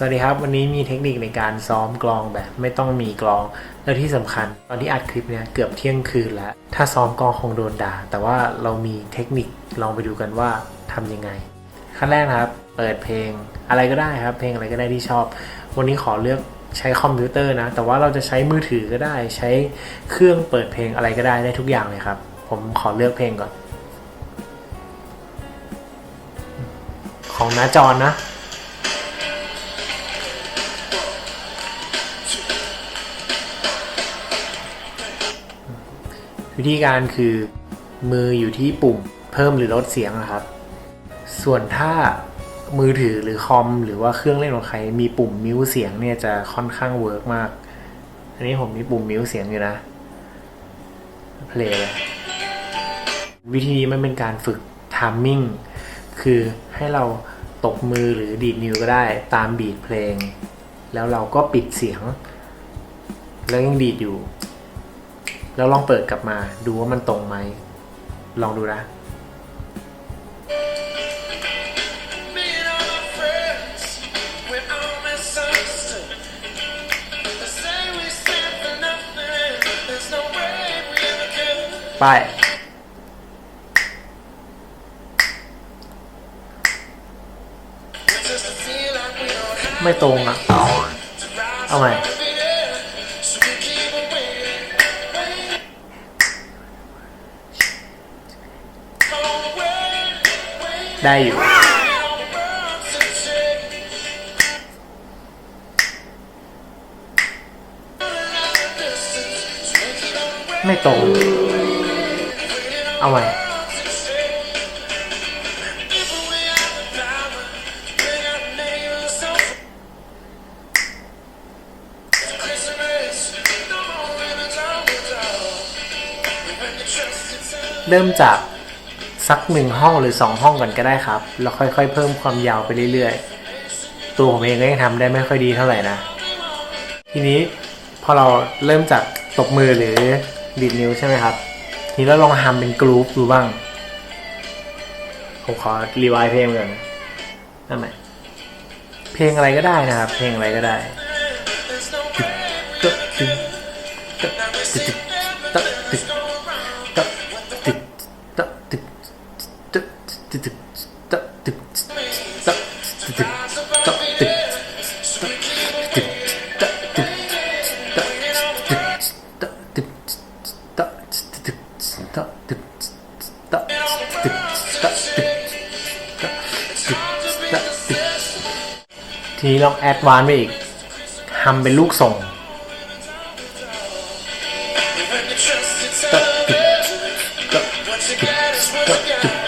สวัสดีครับ วันนี้มีเทคนิคในการซ้อมกลองแบบไม่ต้องมีกลอง และที่สำคัญตอนที่อัดคลิปเนี่ยเกือบเที่ยงคืนแล้ว ถ้าซ้อมกลองคงโดนด่า แต่ว่าเรามีเทคนิคลองไปดูกันว่าทํำยังไง ขั้นแรกนะครับ เปิดเพลงอะไรก็ได้ครับ เพลงอะไรก็ได้ที่ชอบ วันนี้ขอเลือกใช้คอมพิวเตอร์นะ แต่ว่าเราจะใช้มือถือก็ได้ ใช้เครื่องเปิดเพลงอะไรก็ได้ได้ทุกอย่างเลยครับ ผมขอเลือกเพลงก่อน ของน้าจอนนะ วิธีการคือมืออยู่ที่ปุ่มเพิ่มหรือลดเสียงนะครับ ส่วนถ้ามือถือหรือคอมหรือว่าเครื่องเล่นของใครมีปุ่มมิวเสียงเนี่ยจะค่อนข้างเวิร์กมาก อันนี้ผมมีปุ่มมิวเสียงอยู่นะเพลงวิธีนี้มันเป็นการฝึกทามมิ่งคือให้เราตบมือหรือดีดนิ้วก็ได้ตามบีดเพลง แล้วเราก็ปิดเสียง แล้วยังดีดอยู่ แล้วลองเปิดกลับมาดูว่ามันตรงไหม ลองดูนะ ไป ไม่ตรงอะ เอาใหม่ ได้อยู่ ไม่ตรง เอาไว้เริ่มจาก สักหนึ่งห้องหรือสองห้องก่อนก็ได้ครับ แล้วค่อยๆ เพิ่มความยาวไปเรื่อยๆ ตัวผมเองก็ยังทำได้ไม่ค่อยดีเท่าไหร่นะ ทีนี้พอเราเริ่มจากตบมือหรือดีดนิ้วใช่ไหมครับ ทีนี้เราลองทำเป็นกรูฟดูบ้าง ผมขอรีวายเพลงก่อนนั่นไหมเพลงอะไรก็ได้นะครับ เพลงอะไรก็ได้ตึ๊ดตึ๊ดก็ตึ๊ด ตึกตะตึกตึกตะตึกตะตึกตะตึกตะตึกตะตึกตะตึกตะตึกตะตึกตะตึกทีนี้ลองแอดวานไปอีกทำเป็นลูกส่งตะตึกตะตึกตะตึก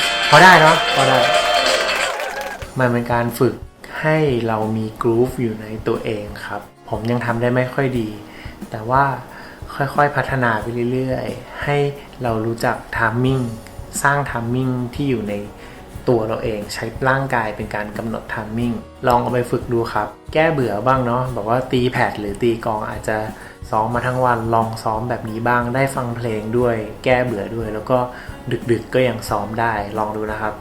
พอได้เนาะพอได้ มันเป็นการฝึกให้เรามีกรูฟอยู่ในตัวเองครับ ผมยังทำได้ไม่ค่อยดี แต่ว่าค่อยๆพัฒนาไปเรื่อยๆ ให้เรารู้จักทามมิ่ง สร้างทามมิ่งที่อยู่ใน ตัวเราเองใช้ร่างกายเป็นการกำหนดทามมิ่งลองเอาไปฝึกดูครับ แก้เบื่อบ้างเนาะแบบว่าตีแพดหรือตีกองอาจจะซ้อมมาทั้งวันลองซ้อมแบบนี้บ้างได้ฟังเพลงด้วย แก้เบื่อด้วย แล้วก็ดึกๆก็ยังซ้อมได้ลองดูนะครับ